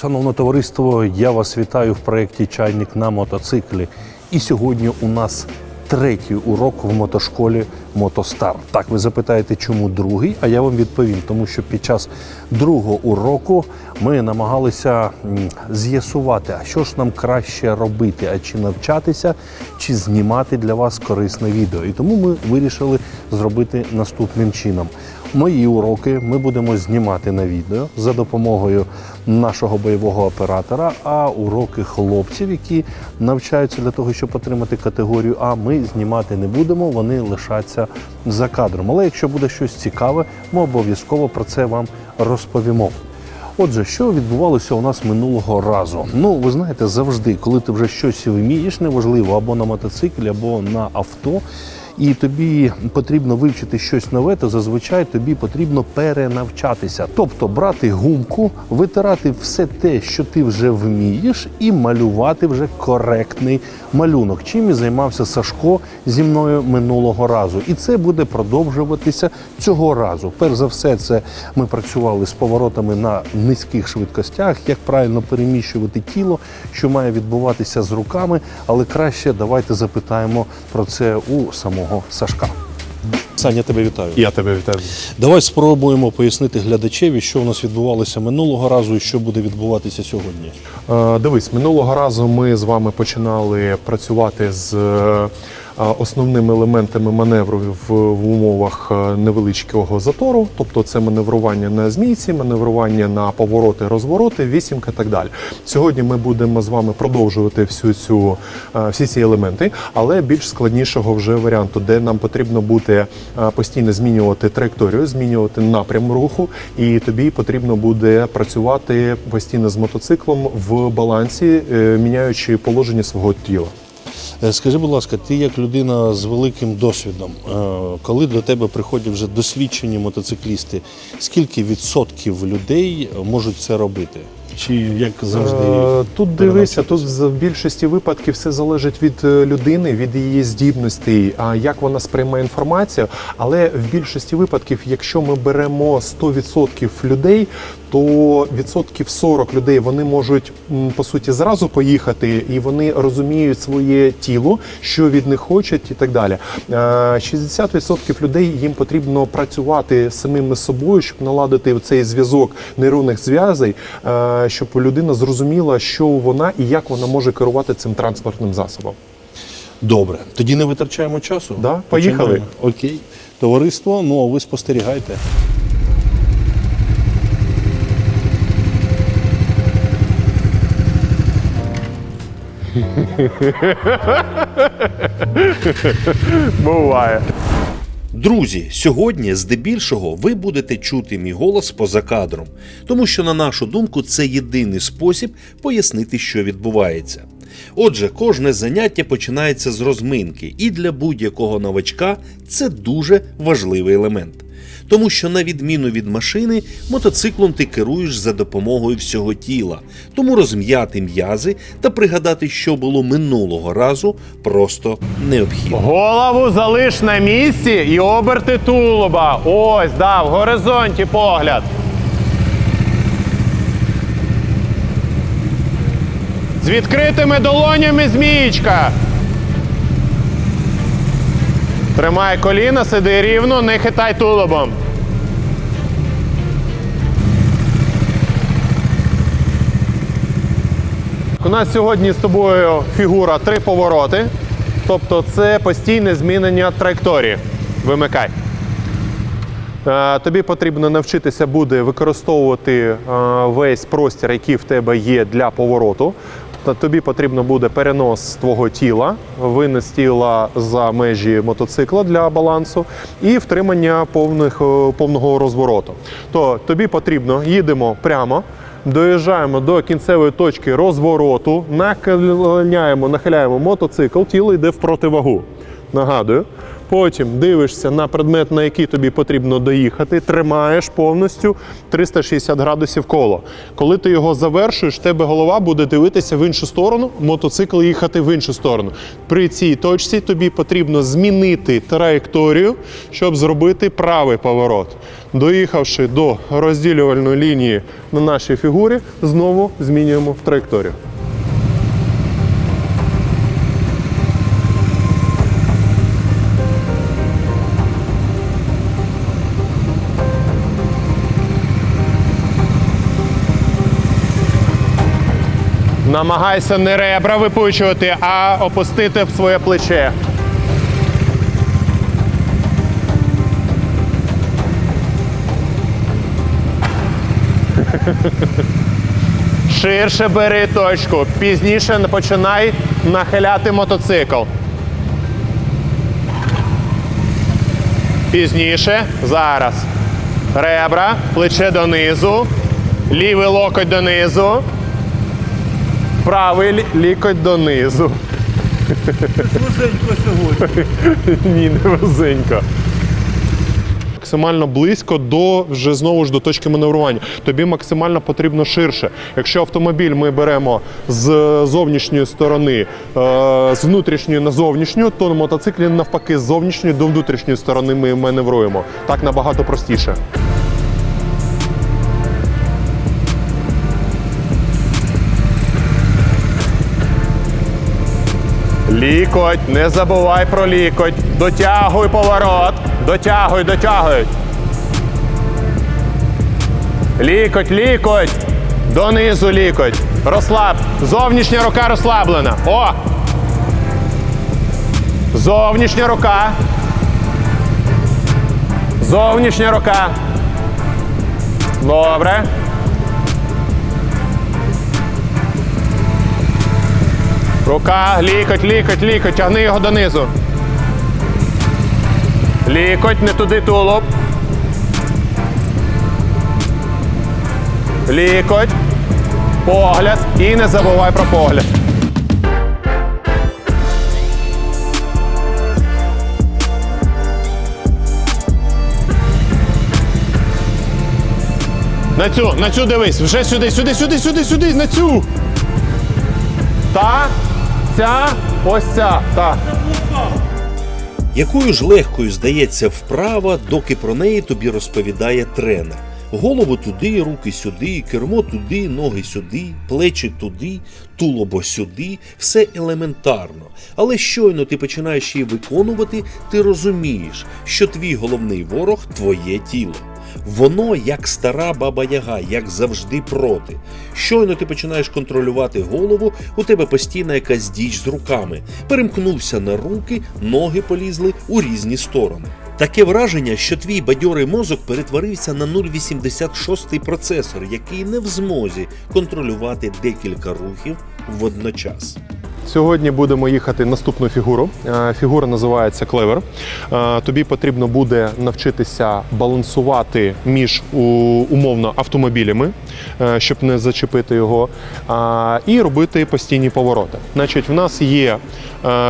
Шановне товариство, я вас вітаю в проєкті Чайник на мотоциклі. І сьогодні у нас третій урок в мотошколі Мотостар. Так, ви запитаєте, чому другий? А я вам відповім, тому що під час другого уроку ми намагалися з'ясувати, а що ж нам краще робити, а чи навчатися, чи знімати для вас корисне відео. І тому ми вирішили зробити наступним чином. Мої уроки ми будемо знімати на відео за допомогою нашого бойового оператора. А уроки хлопців, які навчаються для того, щоб отримати категорію А, ми знімати не будемо. Вони лишаться за кадром. Але якщо буде щось цікаве, ми обов'язково про це вам розповімо. Отже, що відбувалося у нас минулого разу? Ну, ви знаєте, завжди, коли ти вже щось вмієш, неважливо, або на мотоциклі, або на авто, і тобі потрібно вивчити щось нове, то зазвичай тобі потрібно перенавчатися. Тобто брати гумку, витирати все те, що ти вже вмієш, і малювати вже коректний малюнок. Чим і займався Сашко зі мною минулого разу. І це буде продовжуватися цього разу. Перш за все, це ми працювали з поворотами на низьких швидкостях, як правильно переміщувати тіло, що має відбуватися з руками. Але краще давайте запитаємо про це у самого Сашка. Саня, тебе вітаю. Я тебе вітаю. Давай спробуємо пояснити глядачеві, що у нас відбувалося минулого разу і що буде відбуватися сьогодні. Е, Дивись, минулого разу ми з вами починали працювати з е, основними елементами маневру в, умовах е, невеличкого затору, тобто це маневрування на змійці, маневрування на повороти, розвороти, вісімка так далі. Сьогодні ми будемо з вами продовжувати всю цю е, всі ці елементи, але більш складнішого вже варіанту, де нам потрібно буде е, постійно змінювати траєкторію, змінювати напрям руху, і тобі потрібно буде працювати постійно з мотоциклом в балансі, міняючи положення свого тіла. Е, Скажи, будь ласка, ти як людина з великим досвідом, е, коли до тебе приходять вже досвідчені мотоциклісти, скільки відсотків людей можуть це робити? Чи як завжди? Е, Тут дивися, тут в більшості випадків все залежить від е, людини, від її здібностей, як вона сприймає інформацію. Але в більшості випадків, якщо ми беремо 100% людей, то відсотків 40 людей вони можуть по суті зразу поїхати, і вони розуміють своє тіло, що від них хочуть, і так далі. Е, 60% людей їм потрібно працювати самими собою, щоб наладити цей зв'язок нейронних зв'язей, е, щоб людина зрозуміла, що вона і як вона може керувати цим транспортним засобом. Добре, тоді не витрачаємо часу. Да, поїхали. Починаємо. Окей. Товариство, ну а ви спостерігайте. Буває. Друзі, сьогодні здебільшого ви будете чути мій голос поза кадром, тому що, на нашу думку, це єдиний спосіб пояснити, що відбувається. Отже, кожне заняття починається з розминки, і для будь-якого новачка це дуже важливий елемент. Тому що, на відміну від машини, мотоциклом ти керуєш за допомогою всього тіла, тому розм'яти м'язи та пригадати, що було минулого разу, просто необхідно. Голову залиш на місці і оберти тулуба. Ось, да, в горизонті погляд. З відкритими долонями змієчка. Тримай коліна, сиди рівно, не хитай тулубом. У нас сьогодні з тобою фігура три повороти. Тобто це постійне змінення траєкторії. Вимикай. Е, Тобі потрібно навчитися буде використовувати е, весь простір, який в тебе є для повороту. Тобі потрібно буде перенос твого тіла, винес тіла за межі мотоцикла для балансу і втримання повних, е, повного розвороту. То тобі потрібно їдемо прямо, доїжджаємо до кінцевої точки розвороту, нахиляємо, нахиляємо мотоцикл, тіло йде в противагу. Нагадую, Потім дивишся на предмет, на який тобі потрібно доїхати, тримаєш повністю 360 градусів коло. Коли ти його завершуєш, тебе голова буде дивитися в іншу сторону, мотоцикл їхати в іншу сторону. При цій точці тобі потрібно змінити траєкторію, щоб зробити правий поворот. Доїхавши до розділювальної лінії на нашій фігурі, знову змінюємо траєкторію. Намагайся не ребра випучувати, а опустити своє плече. Ширше бери точку. Пізніше починай нахиляти мотоцикл. Пізніше. Зараз. Ребра, плече донизу. Лівий локоть донизу. Правий лі- лікоть донизу. Вузенько сьогодні. Ні, не вузенько. Максимально близько до вже знову ж до точки маневрування. Тобі максимально потрібно ширше. Якщо автомобіль ми беремо з зовнішньої сторони, е, з внутрішньої на зовнішню, то на мотоциклі навпаки з зовнішньої до внутрішньої сторони ми маневруємо. Так набагато простіше. Лікоть, не забувай про лікоть. Дотягуй поворот. Дотягуй, дотягуй. Лікоть, лікоть. Донизу лікоть. Розслаб. Зовнішня рука розслаблена. О! Зовнішня рука. Зовнішня рука. Добре. Рука, лікоть, лікоть, лікоть, тягни його донизу. Лікоть, не туди тулуб. Лікоть. Погляд. І не забувай про погляд. На цю, на цю дивись. Вже сюди, сюди, сюди, сюди, сюди, на цю. Та, ця, ось ця. Та. Якою ж легкою здається вправа, доки про неї тобі розповідає тренер. Голову туди, руки сюди, кермо туди, ноги сюди, плечі туди, тулобо сюди, все елементарно. Але щойно ти починаєш її виконувати, ти розумієш, що твій головний ворог твоє тіло. Воно як стара баба Яга, як завжди проти. Щойно ти починаєш контролювати голову, у тебе постійна якась діч з руками. Перемкнувся на руки, ноги полізли у різні сторони. Таке враження, що твій бадьорий мозок перетворився на 0,86 процесор, який не в змозі контролювати декілька рухів водночас. Сьогодні будемо їхати наступну фігуру. Е, Фігура називається клевер. Е, Тобі потрібно буде навчитися балансувати між умовно автомобілями, е, щоб не зачепити його, і робити постійні повороти. Значить, в нас є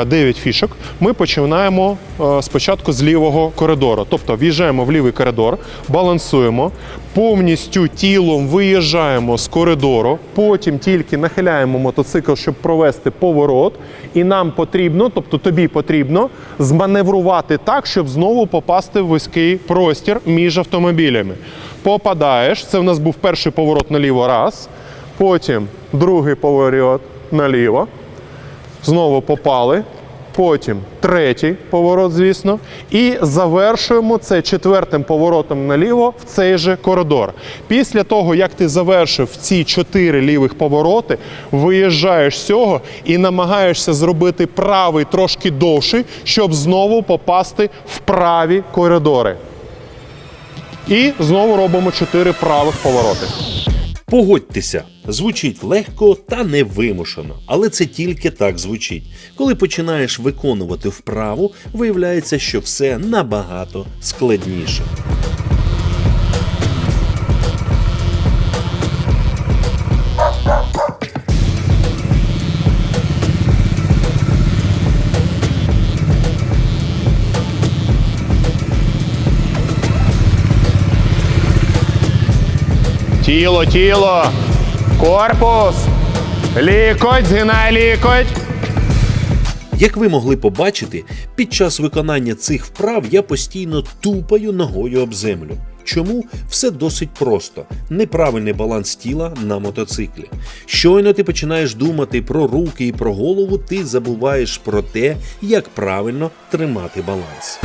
9 фішок. Ми починаємо спочатку з лівого коридору. Тобто в'їжджаємо в лівий коридор, балансуємо, повністю тілом виїжджаємо з коридору, потім тільки нахиляємо мотоцикл, щоб провести поворот. І нам потрібно, тобто тобі потрібно, зманеврувати так, щоб знову попасти в вузький простір між автомобілями. Попадаєш, це в нас був перший поворот наліво, раз. Потім другий поворот наліво. Знову попали. Потім третій поворот, звісно. І завершуємо це четвертим поворотом наліво в цей же коридор. Після того, як ти завершив ці чотири лівих повороти, виїжджаєш з цього і намагаєшся зробити правий трошки довший, щоб знову попасти в праві коридори. І знову робимо чотири правих повороти. Погодьтеся, Звучить легко та невимушено, але це тільки так звучить. Коли починаєш виконувати вправу, виявляється, що все набагато складніше. Тіло, тіло. Корпус. Лікоть, згинай лікоть. Як ви могли побачити, під час виконання цих вправ я постійно тупаю ногою об землю. Чому все досить просто: неправильний баланс тіла на мотоциклі. Щойно ти починаєш думати про руки і про голову, ти забуваєш про те, як правильно тримати баланс.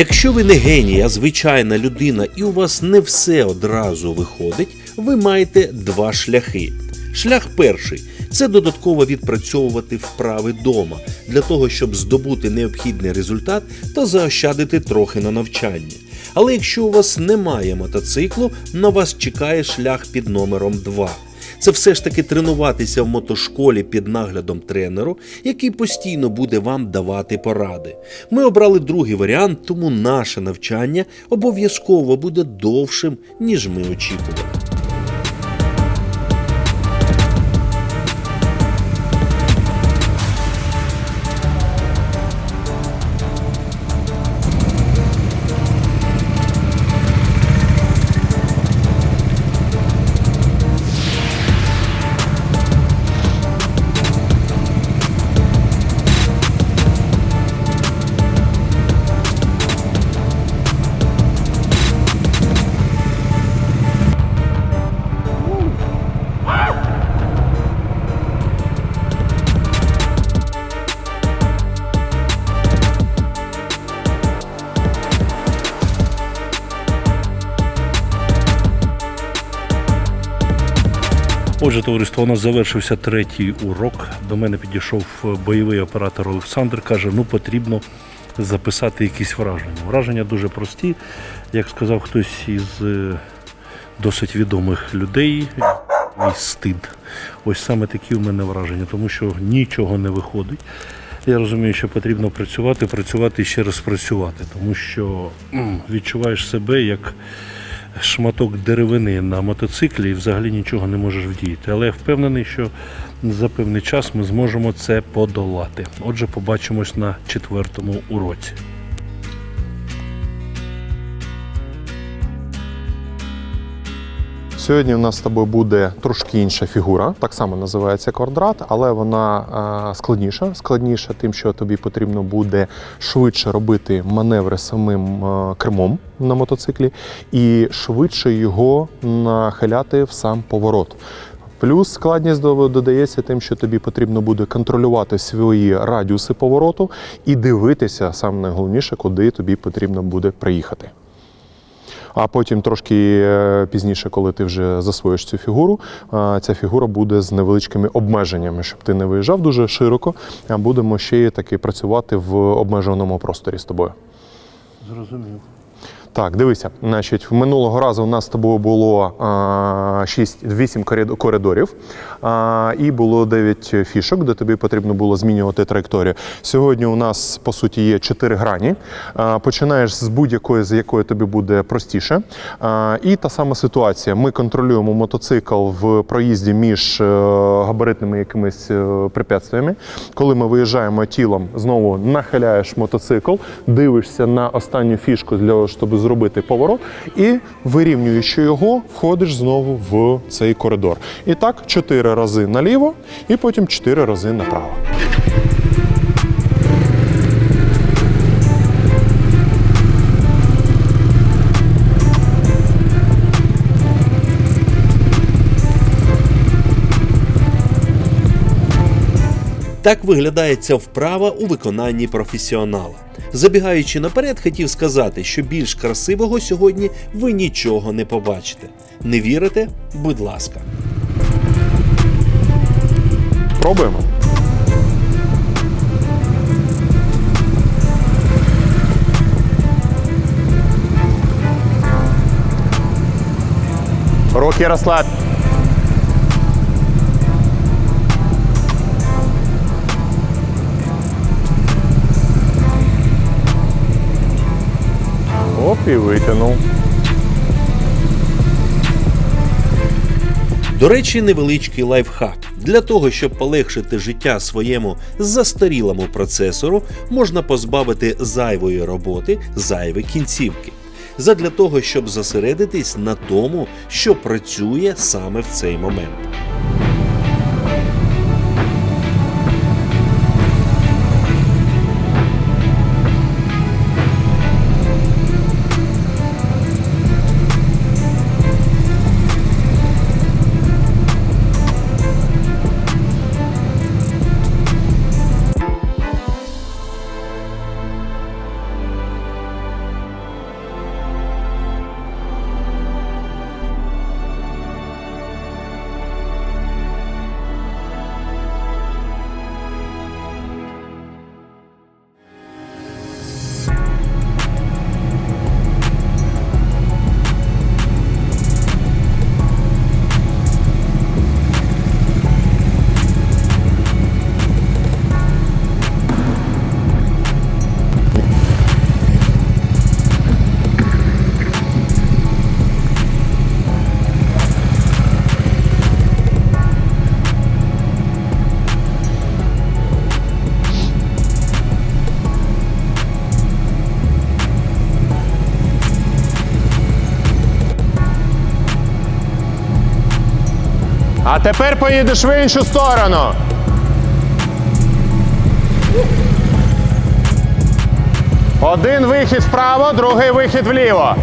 Якщо ви не геній, а звичайна людина, і у вас не все одразу виходить, ви маєте два шляхи. Шлях перший це додатково відпрацьовувати вправи дома для того, щоб здобути необхідний результат та заощадити трохи на навчанні. Але якщо у вас немає мотоциклу, на вас чекає шлях під номером 2 це все ж таки тренуватися в мотошколі під наглядом тренеру, який постійно буде вам давати поради. Ми обрали другий варіант, тому наше навчання обов'язково буде довшим, ніж ми очікували. Отже, товариство, у нас завершився третій урок. До мене підійшов бойовий оператор Олександр. каже: ну потрібно записати якісь враження. Враження дуже прості. Як сказав хтось із е, досить відомих людей, мій стид. Ось саме такі у мене враження, тому що нічого не виходить. Я розумію, що потрібно працювати, працювати і ще раз працювати, тому що відчуваєш себе як шматок деревини на мотоциклі і взагалі нічого не можеш вдіяти. Але я впевнений, що за певний час ми зможемо це подолати. Отже, побачимось на четвертому уроці. Сьогодні у нас з тобою буде трошки інша фігура, так само називається квадрат, але вона е, складніша. Складніша тим, що тобі потрібно буде швидше робити маневри самим е, кермом на мотоциклі і швидше його нахиляти в сам поворот. Плюс складність до- додається тим, що тобі потрібно буде контролювати свої радіуси повороту і дивитися саме найголовніше, куди тобі потрібно буде приїхати. А потім трошки е, пізніше, коли ти вже засвоїш цю фігуру, е, ця фігура буде з невеличкими обмеженнями, щоб ти не виїжджав дуже широко, а будемо ще таки працювати в обмеженому просторі з тобою. Зрозумів. Так, дивися, значить, минулого разу у нас з тобою було 6-8 коридорів і було 9 фішок, де тобі потрібно було змінювати траєкторію. Сьогодні у нас по суті є 4 грані. Починаєш з будь-якої, з якої тобі буде простіше. І та сама ситуація. Ми контролюємо мотоцикл в проїзді між е, габаритними якимись е, препятствиями. Коли ми виїжджаємо тілом, знову нахиляєш мотоцикл, дивишся на останню фішку для того, щоб зробити поворот і вирівнюючи його, входиш знову в цей коридор. І так, чотири рази наліво, і потім чотири рази направо. Так виглядає ця вправа у виконанні професіонала. Забігаючи наперед, хотів сказати, що більш красивого сьогодні ви нічого не побачите. Не вірите? Будь ласка. Пробуємо. Руки розслаб. І витягнув. До речі, невеличкий лайфхак. Для того, щоб полегшити життя своєму застарілому процесору, можна позбавити зайвої роботи, зайві кінцівки. Задля того, щоб зосередитись на тому, що працює саме в цей момент. А тепер поїдеш в іншу сторону. Один вихід вправо, другий вихід вліво.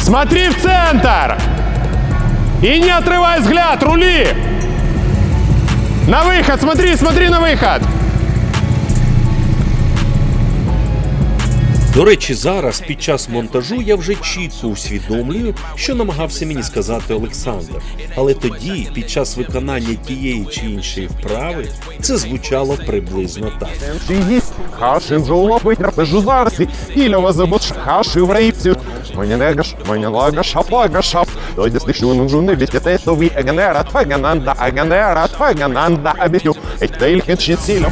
Смотри в центр! И не отрывай взгляд, рули! На выход, смотри, смотри на выход! До речі, зараз під час монтажу я вже чітко усвідомлюю, що намагався мені сказати Олександр. Але тоді, під час виконання тієї чи іншої вправи, це звучало приблизно так. Хаши жолобить, рапежу зараз, і льова забот хаши в рейпсю. Мені не гаш, мені лага шапага шап. Дойде стихшу нужу не вітете, то ви агенера, твагананда, агенера, твагананда, абітю. Ейттейль хенші сілю.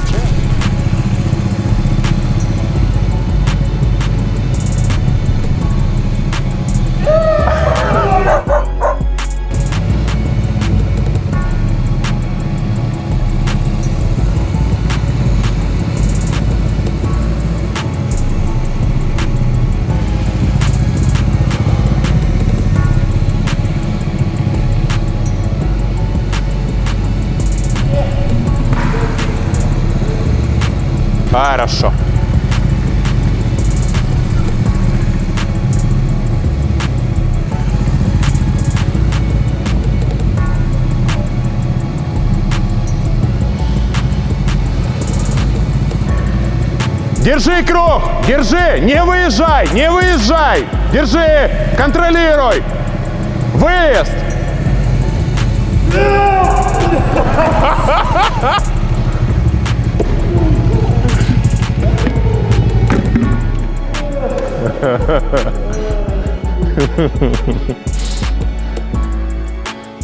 Держи круг! Держи! Не выезжай! Не выезжай! Держи! Контролируй! Выезд!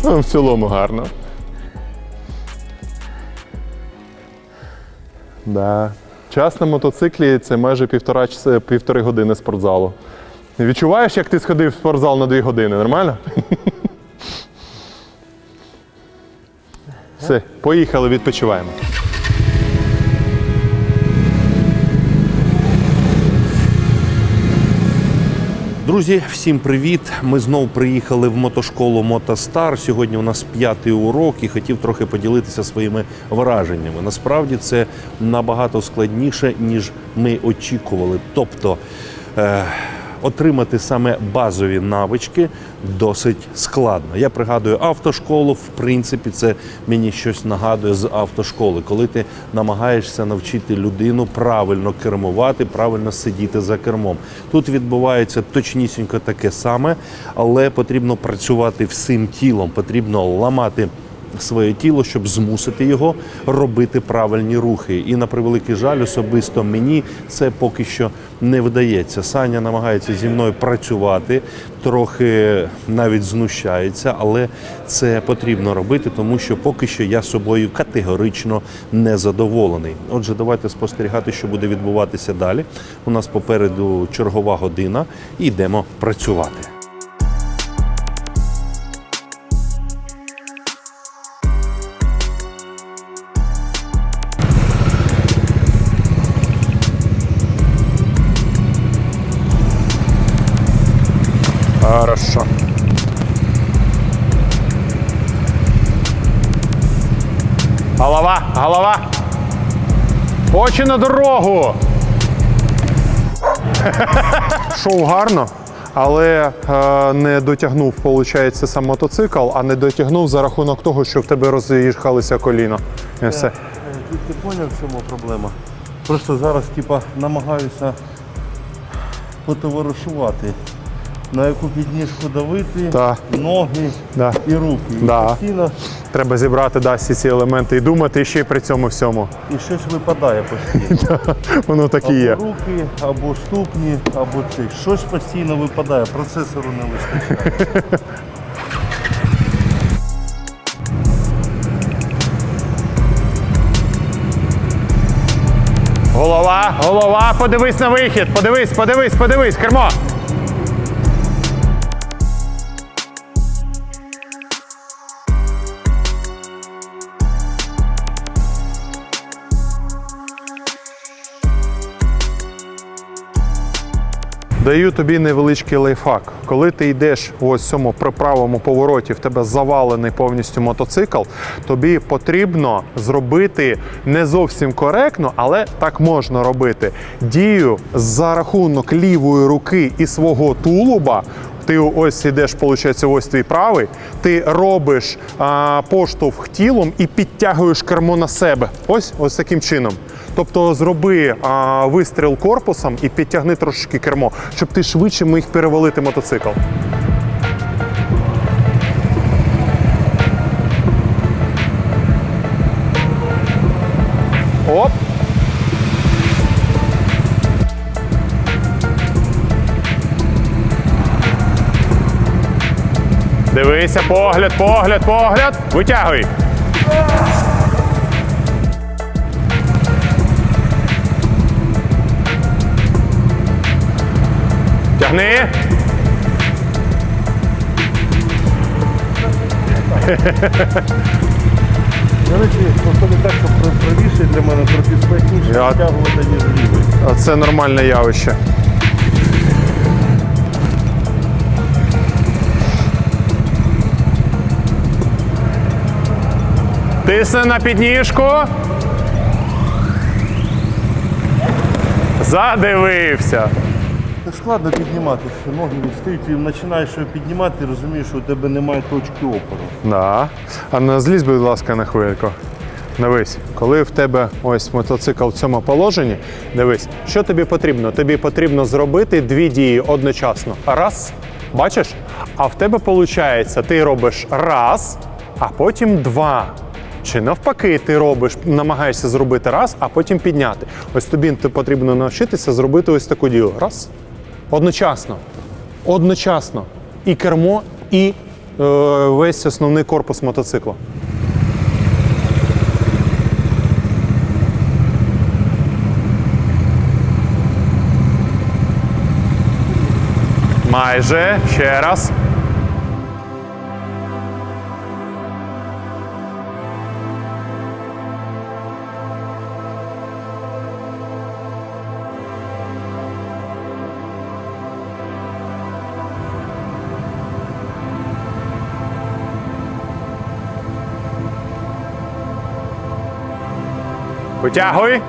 Ну, В цілому гарно. Да. Час на мотоциклі це майже півтора, півтори години спортзалу. Відчуваєш, як ти сходив в спортзал на дві години? Нормально? Все, поїхали, відпочиваємо. Друзі, всім привіт! Ми знову приїхали в мотошколу Мотостар. Сьогодні у нас п'ятий урок і хотів трохи поділитися своїми враженнями. Насправді це набагато складніше, ніж ми очікували. Тобто е, отримати саме базові навички досить складно. Я пригадую автошколу. В принципі, це мені щось нагадує з автошколи, коли ти намагаєшся навчити людину правильно кермувати, правильно сидіти за кермом. Тут відбувається точнісінько таке саме, але потрібно працювати всім тілом, потрібно ламати. Своє тіло, щоб змусити його робити правильні рухи. І на превеликий жаль, особисто мені це поки що не вдається. Саня намагається зі мною працювати, трохи навіть знущається, але це потрібно робити, тому що поки що я собою категорично не задоволений. Отже, давайте спостерігати, що буде відбуватися далі. У нас попереду чергова година йдемо працювати. Очі на дорогу. Шоу гарно, але е, не дотягнув, виходить, сам мотоцикл, а не дотягнув за рахунок того, що в тебе роз'їхалися коліна. І все. Ти, ти поняв, в чому проблема? Просто зараз типа, намагаюся потоваришувати. На яку підніжку давити, Так. ноги Да. і руки. І Да. постійно Треба зібрати да, всі ці елементи і думати ще й при цьому всьому. і щось випадає постійно. Воно так і є. Або руки, або ступні, або це. Щось постійно випадає, процесору не вистачає. Голова, голова, подивись на вихід, подивись, подивись, подивись, кермо. Даю тобі невеличкий лайфхак. Коли ти йдеш в ось цьому при правому повороті, в тебе завалений повністю мотоцикл, тобі потрібно зробити не зовсім коректно, але так можна робити. Дію за рахунок лівої руки і свого тулуба. Ти ось ідеш, виходить, ось твій правий. Ти робиш а, поштовх тілом і підтягуєш кермо на себе. Ось ось таким чином. Тобто зроби а, вистріл корпусом і підтягни трошечки кермо, щоб ти швидше міг перевалити мотоцикл. Оп! Дивися, погляд, погляд, погляд. Витягуй. Тягни. До речі, виходить так, що пр- правіше для мене трохи складніше Я- втягувати, ніж лівий. Це нормальне явище. Тисни на підніжку. Задивився. Складно піднімати, ноги відстають, і починаєш його піднімати, розумієш, що у тебе немає точки опору. Да. А ну, злізь, будь ласка, на хвильку. Дивись, коли в тебе ось мотоцикл в цьому положенні, дивись, що тобі потрібно? Тобі потрібно зробити дві дії одночасно. Раз, бачиш? А в тебе виходить, ти робиш раз, а потім два. Чи навпаки, ти робиш, намагаєшся зробити раз, а потім підняти. Ось тобі потрібно навчитися зробити ось таку дію. Раз. Одночасно. Одночасно. І кермо, і е, весь основний корпус мотоцикла. Майже ще раз. Витягуй.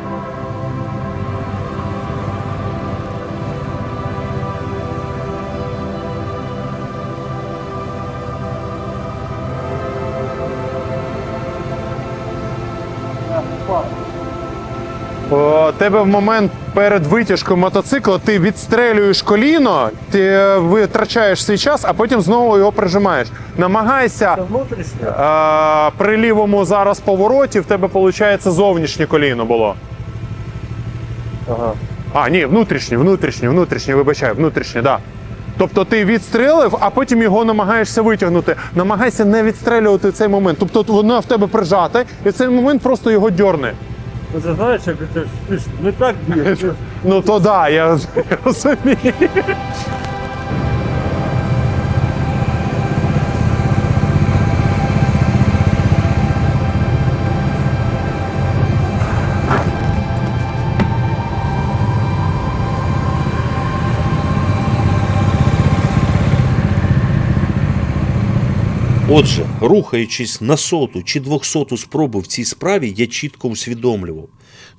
У тебе в момент перед витяжкою мотоцикла ти відстрелюєш коліно, ти е, витрачаєш свій час, а потім знову його прижимаєш. Намагайся Внутрішнє? е, при лівому зараз повороті в тебе виходить зовнішнє коліно було. Ага. А, ні, внутрішнє, внутрішнє, внутрішнє, вибачай, внутрішнє, так. Да. Тобто ти відстрелив, а потім його намагаєшся витягнути. Намагайся не відстрелювати цей момент. Тобто воно в тебе прижате, і в цей момент просто його дьорне. Ну, ти знаєш, як це ж не так б'єш. Ну то да, я розумію. Отже, рухаючись на соту чи двохсоту спробу в цій справі, я чітко усвідомлював,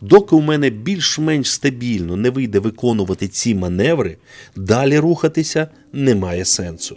доки у мене більш-менш стабільно не вийде виконувати ці маневри, далі рухатися немає сенсу.